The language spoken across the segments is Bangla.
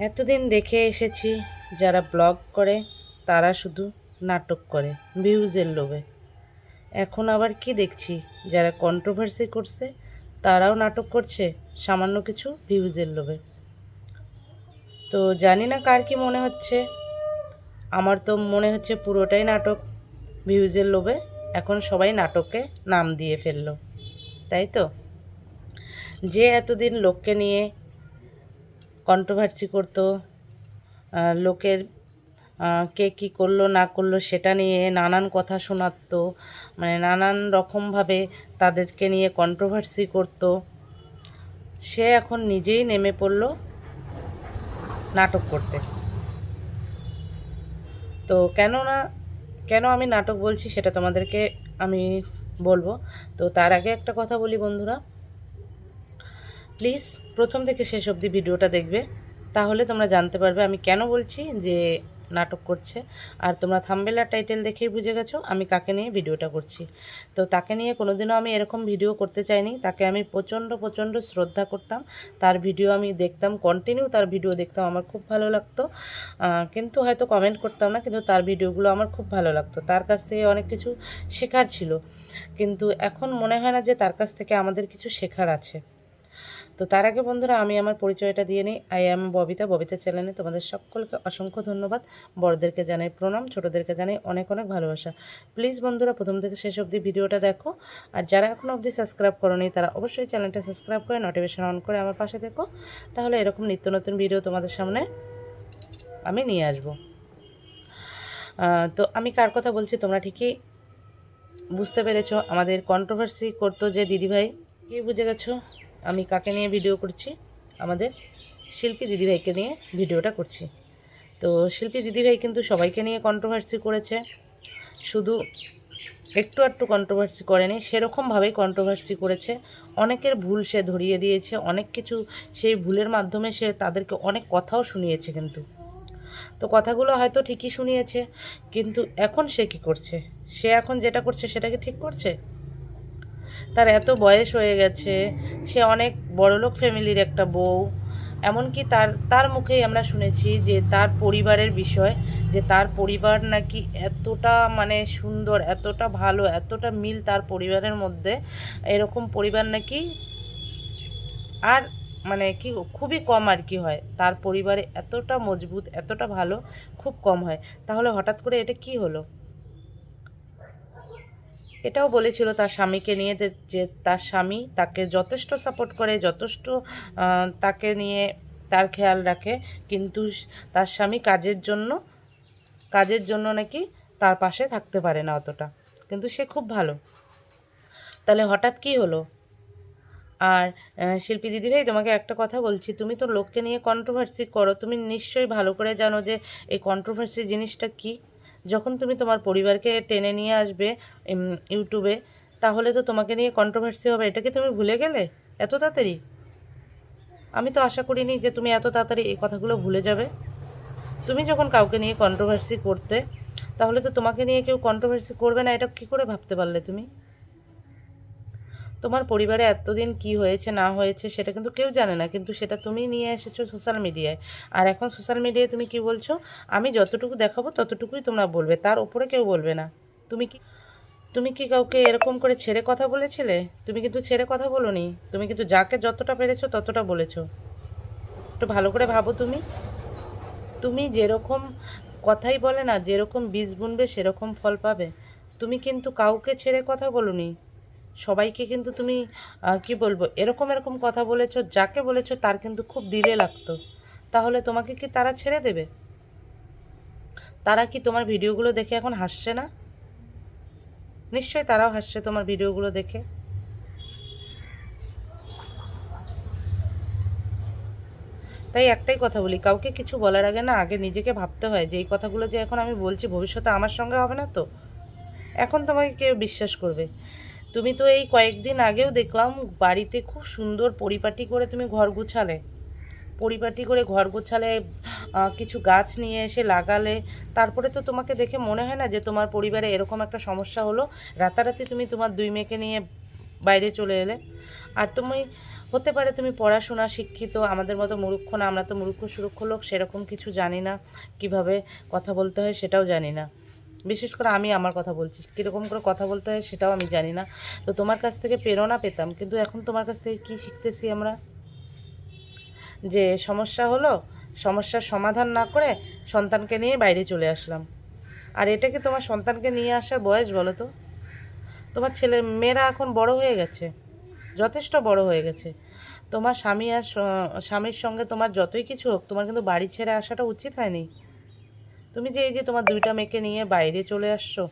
এতদিন দেখে এসেছি যারা ব্লগ করে, তারা শুধু নাটক করে, ভিউজের লোভে। এখন আবার কি দেখছি? যারা কন্ট্রোভার্সি করছে, তারাও নাটক করছে, সামান্য কিছু ভিউজের লোভে। তো জানি না কার কি মনে হচ্ছে। আমার তো মনে হচ্ছে পুরোটাই নাটক, ভিউজের লোভে। এখন সবাই নাটকে নাম দিয়ে ফেলল। তাই তো? যে এতদিন লোককে নিয়ে কন্ট্রোভার্সি করতো লোকের কে কী করল, না করল সেটা নিয়ে নানান কথা শোনাতো মানে নানান রকমভাবে তাদেরকে নিয়ে কন্ট্রোভার্সি করতো। সে এখন নিজেই নেমে পড়ল নাটক করতে। তো কেন না কেন আমি নাটক বলছি সেটা তোমাদেরকে আমি বলব। তো তার আগে একটা কথা বলি বন্ধুরা। প্লিজ প্রথম থেকে শেষ অবধি ভিডিওটা দেখবে। তাহলে তোমরা জানতে পারবে আমি কেন বলছি যে নাটক করছে। আর তোমরা থাম্বেল আর টাইটেল দেখেই বুঝে গেছো আমি কাকে নিয়ে ভিডিওটা করছি। তো তাকে নিয়ে কোনোদিনও আমি এরকম ভিডিও করতে চাইনি। তাকে আমি প্রচণ্ড প্রচণ্ড শ্রদ্ধা করতাম। তার ভিডিও আমি দেখতাম কন্টিনিউ তার ভিডিও দেখতাম, আমার খুব ভালো লাগতো। কিন্তু হয়তো কমেন্ট করতাম না, কিন্তু তার ভিডিওগুলো আমার খুব ভালো লাগতো। তার কাছ থেকে অনেক কিছু শেখার ছিল। কিন্তু এখন মনে হয় না যে তার কাছ থেকে আমাদের কিছু শেখার আছে। তো তার আগে বন্ধুরা, আমি আমার পরিচয়টা দিয়ে নিই। আই অ্যাম ববিতা ববিতা চ্যানেলে তোমাদের সকলকে অসংখ্য ধন্যবাদ। বড়দেরকে জানাই প্রণাম, ছোটোদেরকে জানাই অনেক অনেক ভালোবাসা। প্লিজ বন্ধুরা, প্রথম থেকে শেষ অবধি ভিডিওটা দেখো। আর যারা এখনও অবধি সাবস্ক্রাইব করোনি, তারা অবশ্যই চ্যানেলটা সাবস্ক্রাইব করে নোটিফিকেশন অন করে আমার পাশে দেখো তাহলে এরকম নিত্য নতুন ভিডিও তোমাদের সামনে আমি নিয়ে আসব। তো আমি কার কথা বলছি তোমরা ঠিকই বুঝতে পেরেছ। আমাদের কন্ট্রোভার্সি করতো যে দিদিভাই। কি বুঝে গেছো? আমি কাকে নিয়ে ভিডিও করছি? আমাদের শিল্পী দিদিভাইকে নিয়ে ভিডিওটা করছি। তো শিল্পী দিদিভাই কিন্তু সবাইকে নিয়ে কন্ট্রোভার্সি করেছে। শুধু একটু একটু কন্ট্রোভার্সি করেনি, সেরকমভাবেই কন্ট্রোভার্সি করেছে। অনেকের ভুল সে ধরিয়ে দিয়েছে, অনেক কিছু সেই ভুলের মাধ্যমে সে তাদেরকে অনেক কথাও শুনিয়েছে কিন্তু। তো কথাগুলো হয়তো ঠিকই শুনিয়েছে, কিন্তু এখন সে কি করছে? সে এখন যেটা করছে সেটাকে ঠিক করছে? তার এত বয়স হয়ে গেছে, সে অনেক বড়লোক ফ্যামিলির একটা বউ। এমনকি তার তার মুখেই আমরা শুনেছি যে তার পরিবারের বিষয়, যে তার পরিবার নাকি এতটা মানে সুন্দর, এতটা ভালো, এতটা মিল তার পরিবারের মধ্যে। এরকম পরিবার নাকি আর মানে কি, খুবই কম আর কি হয়। তার পরিবারে এতটা মজবুত, এতটা ভালো, খুব কম হয়। তাহলে হঠাৎ করে এটা কি হলো? এটাও বলেছিল তার স্বামীকে নিয়ে যে- তার স্বামী তাকে যথেষ্ট সাপোর্ট করে, যথেষ্ট তাকে নিয়ে তার খেয়াল রাখে। কিন্তু তার স্বামী কাজের জন্য কাজের জন্য নাকি তার পাশে থাকতে পারে না অতটা। কিন্তু সে খুব ভালো। তাহলে হঠাৎ কি হলো? আর শিল্পী দিদিভাই, তোমাকে একটা কথা বলছি। তুমি তো লোককে নিয়ে কন্ট্রোভার্সি করো। তুমি নিশ্চয়ই ভালো করে জানো যে এই কন্ট্রোভার্সি জিনিসটা কি। যখন তুমি তোমার পরিবারকে টেনে নিয়ে আসবে ইউটিউবে, তাহলে তো তোমাকে নিয়ে কন্ট্রোভার্সি হবে। এটা কি তুমি ভুলে গেলে? এত তাড়াতাড়ি? আমি তো আশা করিনি যে তুমি এত তাড়াতাড়ি এই কথাগুলো ভুলে যাবে। তুমি যখন কাউকে নিয়ে কন্ট্রোভার্সি করতে, তাহলে তো তোমাকে নিয়ে কেউ কন্ট্রোভার্সি করবে না, এটা কি করে ভাবতে পারলে তুমি? তোমার পরিবারে এতদিন কি হয়েছে, না হয়েছে, সেটা কিন্তু কেউ জানে না। কিন্তু সেটা তুমি নিয়ে এসেছ সোশ্যাল মিডিয়ায় আর এখন সোশ্যাল মিডিয়ায় তুমি কি বলছো? আমি যতটুকু দেখাবো, ততটুকুই তোমরা বলবে। তার ওপরে কেউ বলবে না। তুমি কি তুমি কি কাউকে এরকম করে ছেড়ে কথা বলেছিলে? তুমি কিন্তু ছেড়ে কথা বলোনি। তুমি কিন্তু যাকে যতটা পেরেছ, ততটা বলেছ। একটু ভালো করে ভাবো তুমি। তুমি যেরকম কথাই বলে না, যেরকম বীজ বুনবে, সেরকম ফল পাবে। তুমি কিন্তু কাউকে ছেড়ে কথা বলোনি। সবাইকে কিন্তু তুমি কি বলব, এরকম এরকম কথা বলেছ, যাকে বলেছ তার কিন্তু খুব দিলে লাগতো। তাহলে তোমাকে কি তারা ছেড়ে দেবে? তারা কি তোমার ভিডিওগুলো দেখে এখন হাসছে না? নিশ্চয়ই তারাও হাসছে তোমার ভিডিওগুলো দেখে। তাই একটাই কথা বলি, কাউকে কিছু বলার আগে না, আগে নিজেকে ভাবতে হয় যে এই কথাগুলো যে এখন আমি বলছি, ভবিষ্যতে আমার সঙ্গে হবে না তো? এখন তোমাকে কেউ বিশ্বাস করবে। তুমি তো এই কয়েকদিন আগেও দেখলাম বাড়িতে খুব সুন্দর পরিপাটি করে তুমি ঘর গুছালে। পরিপাটি করে ঘর গোছালে কিছু গাছ নিয়ে এসে লাগালে। তারপরে তো তোমাকে দেখে মনে হয় না যে তোমার পরিবারে এরকম একটা সমস্যা হলো। রাতারাতি তুমি তোমার দুই মেয়েকে নিয়ে বাইরে চলে এলে। আর তুমি, হতে পারে তুমি পড়াশোনা শিক্ষিত, আমাদের মতো মূর্খ না, আমরা তো মূর্খ সুরক্ষ লোক, সেরকম কিছু জানি না। কীভাবে কথা বলতে হয় সেটাও জানি না। বিশেষ করে আমি আমার কথা বলছি। কীরকম করে কথা বলতে হয় সেটাও আমি জানি না। তো তোমার কাছ থেকে প্রেরণা পেতাম, কিন্তু এখন তোমার কাছ থেকে কী শিখতেছি আমরা? যে সমস্যা হলো, সমস্যার সমাধান না করে সন্তানকে নিয়ে বাইরে চলে আসলাম। আর এটা কি তোমার সন্তানকে নিয়ে আসার বয়স বলো তো? তোমার ছেলে, মেয়েরা এখন বড় হয়ে গেছে, যথেষ্ট বড় হয়ে গেছে। তোমার স্বামী আর স্বামীর সঙ্গে তোমার যতই কিছু হোক, তোমার কিন্তু বাড়ি ছেড়ে আসাটা উচিত হয়নি। তুমি যে এই যে তোমার দুইটা মেয়েকে নিয়ে বাইরে চলে আসছো,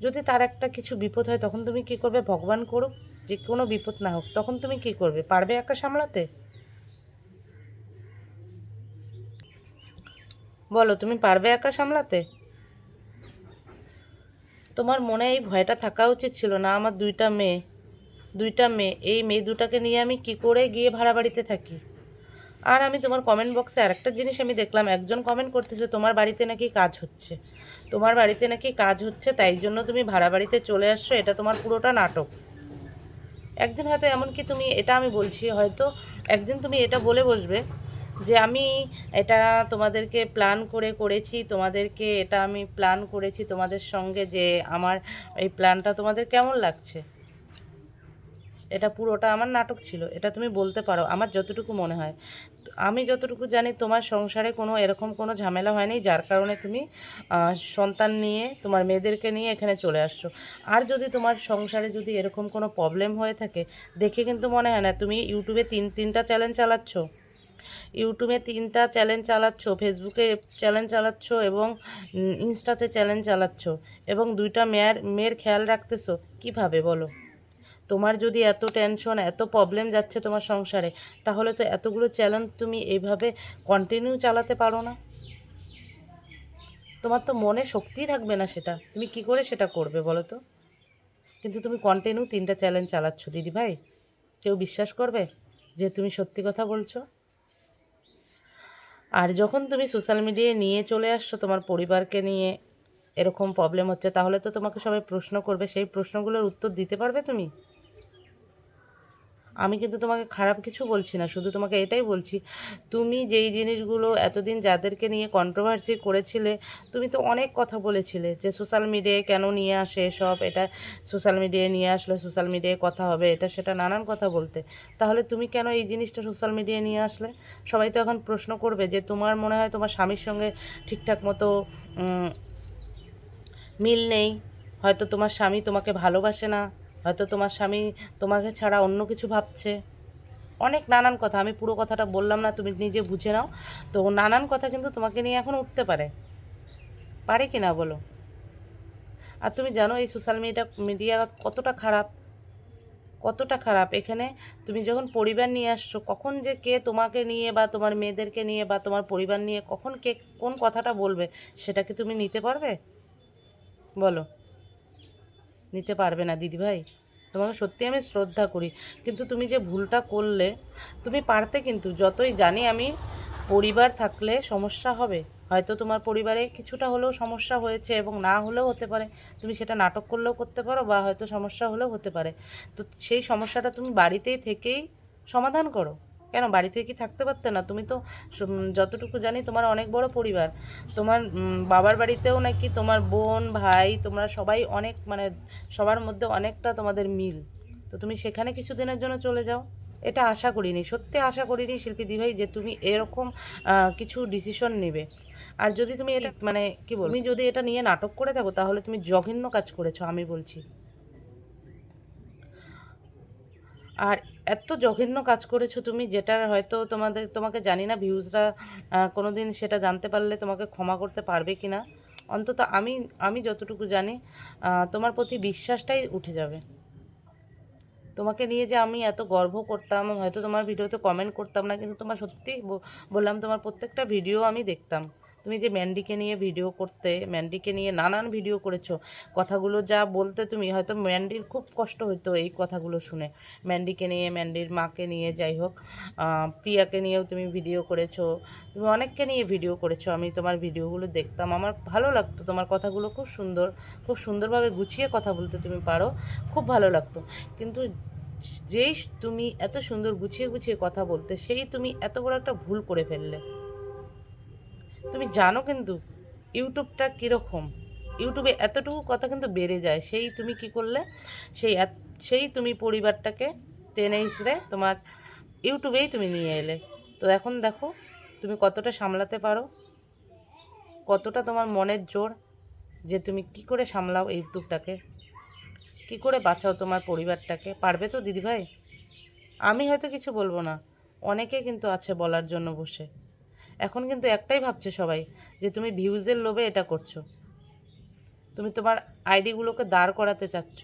যদি তার একটা কিছু বিপদ হয়, তখন তুমি কি করবে? ভগবান করুক, যে কোনো বিপদ না হোক, তখন তুমি কি করবে? পারবে একা সামলাতে? বলো, তুমি পারবে একা সামলাতে? তোমার মনে এই ভয়টা থাকা উচিত ছিল না? আমার দুইটা মেয়ে দুইটা মেয়ে, এই মেয়ে দুটাকে নিয়ে আমি কি করে গিয়ে ভাড়া বাড়িতে থাকি? আর আমি তোমার কমেন্ট বক্সে আরেকটা জিনিস আমি দেখলাম, একজন কমেন্ট করতেছে, তোমার বাড়িতে নাকি কাজ হচ্ছে? তোমার বাড়িতে নাকি কাজ হচ্ছে, তাই জন্য তুমি ভাড়া বাড়িতে চলে আসছো, এটা তোমার পুরোটা নাটক। একদিন হয়তো এমনকি তুমি, এটা আমি বলছি, হয়তো একদিন তুমি এটা বলে বসবে যে, আমি এটা তোমাদেরকে প্ল্যান করে করেছি, তোমাদেরকে এটা আমি প্ল্যান করেছি তোমাদের সঙ্গে যে আমার এই প্ল্যানটা তোমাদের কেমন লাগছে? এটা পুরোটা আমার নাটক ছিল, এটা তুমি বলতে পারো, আমার যতটুকু মনে হয়। আমি যতটুকু জানি তোমার সংসারে কোনো এরকম কোনো ঝামেলা হয়নি, যার কারণে তুমি সন্তান নিয়ে, তোমার মেয়েদেরকে নিয়ে এখানে চলে আসছো। আর যদি তোমার সংসারে যদি এরকম কোনো প্রবলেম হয়ে থাকে, দেখে কিন্তু মনে হয় না, তুমি ইউটিউবে তিন, তিনটা চ্যালেঞ্জ চালাচ্ছ। ইউটিউবে তিনটা চ্যালেঞ্জ চালাচ্ছ ফেসবুকে চ্যালেঞ্জ চালাচ্ছ এবং ইনস্টাতে চ্যালেঞ্জ চালাচ্ছ এবং দুইটা মেয়ের মেয়ের খেয়াল রাখতেছো, কীভাবে বলো? তোমার যদি এত টেনশন এত প্রবলেম যাচ্ছে তোমার সংসারে, তাহলে তো এতগুলো চ্যালেঞ্জ তুমি এইভাবে কন্টিনিউ চালাতে পারো না। তোমার তো মনে শক্তিই থাকবে না সেটা। তুমি কি করে সেটা করবে বলো তো? কিন্তু তুমি কন্টিনিউ তিনটা চ্যালেঞ্জ চালাচ্ছ, দিদি ভাই। কেউ বিশ্বাস করবে যে তুমি সত্যি কথা বলছো? আর যখন তুমি সোশ্যাল মিডিয়ায় নিয়ে চলে আসছো তোমার পরিবারকে নিয়ে, এরকম প্রবলেম হচ্ছে, তাহলে তো তোমাকে সবাই প্রশ্ন করবে। সেই প্রশ্নগুলোর উত্তর দিতে পারবে তুমি? আমি কিন্তু তোমাকে খারাপ কিছু বলছি না, শুধু তোমাকে এটাই বলছি, তুমি যেই জিনিসগুলো এতদিন যাদেরকে নিয়ে কন্ট্রোভার্সি করেছিলে, তুমি তো অনেক কথা বলেছিলে যে সোশ্যাল মিডিয়ায় কেন নিয়ে আসে সব এটা সোশ্যাল মিডিয়ায় নিয়ে আসলে সোশ্যাল মিডিয়ায় কথা হবে, এটা সেটা নানান কথা বলতে। তাহলে তুমি কেন এই জিনিসটা সোশ্যাল মিডিয়ায় নিয়ে আসলে? সবাই তো এখন প্রশ্ন করবে যে তোমার মনে হয় তোমার স্বামীর সঙ্গে ঠিকঠাক মতো মিল নেই, হয়তো তোমার স্বামী তোমাকে ভালোবাসে না। হয়তো তোমার স্বামী তোমাকে ছাড়া অন্য কিছু ভাবছে। অনেক নানান কথা, আমি পুরো কথাটা বললাম না, তুমি নিজে বুঝে নাও। তো নানান কথা কিন্তু তোমাকে নিয়ে এখন উঠতে পারে। পারে কি না বলো? আর তুমি জানো এই সোশ্যাল মিডিয়া মিডিয়া কতটা খারাপ? কতটা খারাপ? এখানে তুমি যখন পরিবার নিয়ে আসছো, কখন যে কে তোমাকে নিয়ে বা তোমার মেয়েদেরকে নিয়ে বা তোমার পরিবার নিয়ে কখন কে কোন কথাটা বলবে, সেটা কি তুমি নিতে পারবে? বলো। নিতে পারবে না দিদিভাই তোমাকে সত্যি আমি শ্রদ্ধা করি। কিন্তু তুমি যে ভুলটা করলে, তুমি পারতে কিন্তু। যতই জানি আমি পরিবার থাকলে সমস্যা হবে। হয়তো তোমার পরিবারে কিছুটা হলেও সমস্যা হয়েছে এবং না হলেও হতে পারে। তুমি সেটা নাটক করলেও করতে পারো বা হয়তো সমস্যা হলেও হতে পারে। তো সেই সমস্যাটা তুমি বাড়িতেই থেকেই সমাধান করো। কেন? বাড়িতে কি থাকতে পারতে না? তুমি তো যতটুকু জানি তোমার অনেক বড় পরিবার। তোমার বাবার বাড়িতেও নাকি তোমার বোন, ভাই, তোমরা সবাই অনেক মানে সবার মধ্যে অনেকটা তোমাদের মিল। তো তুমি সেখানে কিছুদিনের জন্য চলে যাও। এটা আশা করিনি। সত্যি আশা করিনি শিল্পী দিভাই যে তুমি এরকম কিছু ডিসিশন নেবে। আর যদি তুমি এটা মানে কি বল তুমি যদি এটা নিয়ে নাটক করে থাকো, তাহলে তুমি জঘন্য কাজ করেছ, আমি বলছি। আর এত জঘন্য কাজ করেছ তুমি যেটা হয়তো তোমাদের, তোমাকে জানি না ভিউজরা কোনো দিন সেটা জানতে পারলে তোমাকে ক্ষমা করতে পারবে কি না অন্তত আমি আমি যতটুকু জানি তোমার প্রতি বিশ্বাসটাই উঠে যাবে। তোমাকে নিয়ে যে আমি এত গর্ব করতাম, হয়তো তোমার ভিডিওতে কমেন্ট করতাম না, কিন্তু তোমার সত্যি বললাম তোমার প্রত্যেকটা ভিডিও আমি দেখতাম। তুমি যে ম্যান্ডিকে নিয়ে ভিডিও করতে, ম্যান্ডিকে নিয়ে নানান ভিডিও করেছ, কথাগুলো যা বলতে তুমি, হয়তো ম্যান্ডির খুব কষ্ট হতো এই কথাগুলো শুনে। ম্যান্ডিকে নিয়ে, ম্যান্ডির মাকে নিয়ে, যাই হোক প্রিয়াকে নিয়েও তুমি ভিডিও করেছ, তুমি অনেককে নিয়ে ভিডিও করেছ, আমি তোমার ভিডিওগুলো দেখতাম, আমার ভালো লাগতো, তোমার কথাগুলো খুব সুন্দর, খুব সুন্দরভাবে গুছিয়ে কথা বলতে তুমি পারো, খুব ভালো লাগতো। কিন্তু যেই তুমি এত সুন্দর গুছিয়ে গুছিয়ে কথা বলতে, সেই তুমি এত বড় একটা ভুল করে ফেললে। তুমি জানো কিন্তু ইউটিউবটা কীরকম? ইউটিউবে এতটুকু কথা কিন্তু বেড়ে যায়। সেই তুমি কি করলে? সেই সেই তুমি পরিবারটাকে টেনে হিসড়ে তোমার ইউটিউবেই তুমি নিয়ে এলে। তো এখন দেখো, তুমি কতটা সামলাতে পারো? কতটা তোমার মনের জোর যে তুমি কি করে সামলাও ইউটিউবটাকে? কি করে বাঁচাও তোমার পরিবারটাকে? পারবে তো দিদিভাই? আমি হয়তো কিছু বলব না। অনেকে কিন্তু আছে বলার জন্য বসে। এখন কিন্তু একটাই ভাবছে সবাই যে তুমি ভিউজের লোভে এটা করছ। তুমি তোমার আইডিগুলোকে দাঁড় করাতে চাচ্ছ।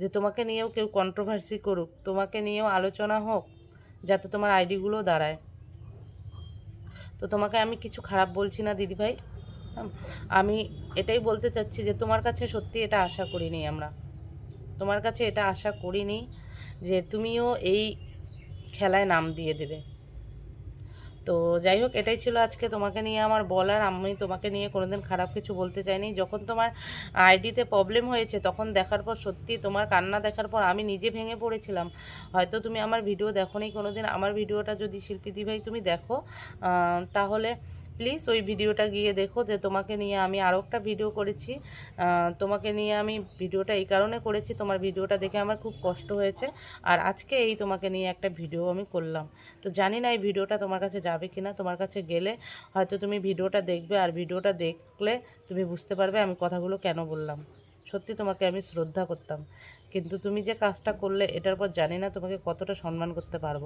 যে তোমাকে নিয়েও কেউ কন্ট্রোভার্সি করুক, তোমাকে নিয়েও আলোচনা হোক, যাতে তোমার আইডিগুলো দাঁড়ায়। তো তোমাকে আমি কিছু খারাপ বলছি না দিদিভাই আমি এটাই বলতে চাচ্ছি যে তোমার কাছে সত্যি এটা আশা করিনি আমরা। তোমার কাছে এটা আশা করিনি যে তুমিও এই খেলায় নাম দিয়ে দেবে। তো যাই হোক, এটাই ছিল আজকে তোমাকে নিয়ে আমার বলার। আমি তোমাকে নিয়ে কোনোদিন খারাপ কিছু বলতে চাইনি। যখন তোমার আইডিতে প্রবলেম হয়েছে, তখন দেখার পর সত্যি তোমার কান্না দেখার পর আমি নিজে ভেঙে পড়েছিলাম। হয়তো তুমি আমার ভিডিও দেখো নি কোনোদিন আমার ভিডিওটা যদি শিল্পী দিভাই তুমি দেখো তাহলে প্লিজ ওই ভিডিওটা গিয়ে দেখো যে তোমাকে নিয়ে আমি আরও একটা ভিডিও করেছি। তোমাকে নিয়ে আমি ভিডিওটা এই কারণে করেছি, তোমার ভিডিওটা দেখে আমার খুব কষ্ট হয়েছে। আর আজকে এই তোমাকে নিয়ে একটা ভিডিও আমি করলাম। তো জানি না এই ভিডিওটা তোমার কাছে যাবে কি না তোমার কাছে গেলে হয়তো তুমি ভিডিওটা দেখবে আর ভিডিওটা দেখলে তুমি বুঝতে পারবে আমি কথাগুলো কেন বললাম। সত্যি তোমাকে আমি শ্রদ্ধা করতাম। কিন্তু তুমি যে কাজটা করলে এটার পর জানি না তোমাকে কতটা সম্মান করতে পারব।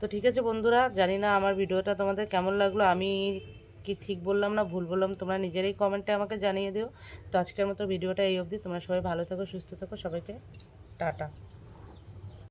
তো ঠিক আছে বন্ধুরা, জানি না আমার ভিডিওটা তোমাদের কেমন লাগল, আমি কি ঠিক বললাম না ভুল বললাম, তোমরা নিজেরাই কমেন্টে আমাকে জানিয়ে দিও। তো আজকের মতো ভিডিওটা এই অবধি, তোমরা সবাই ভালো থাকো, সুস্থ থাকো, সবাইকে টাটা।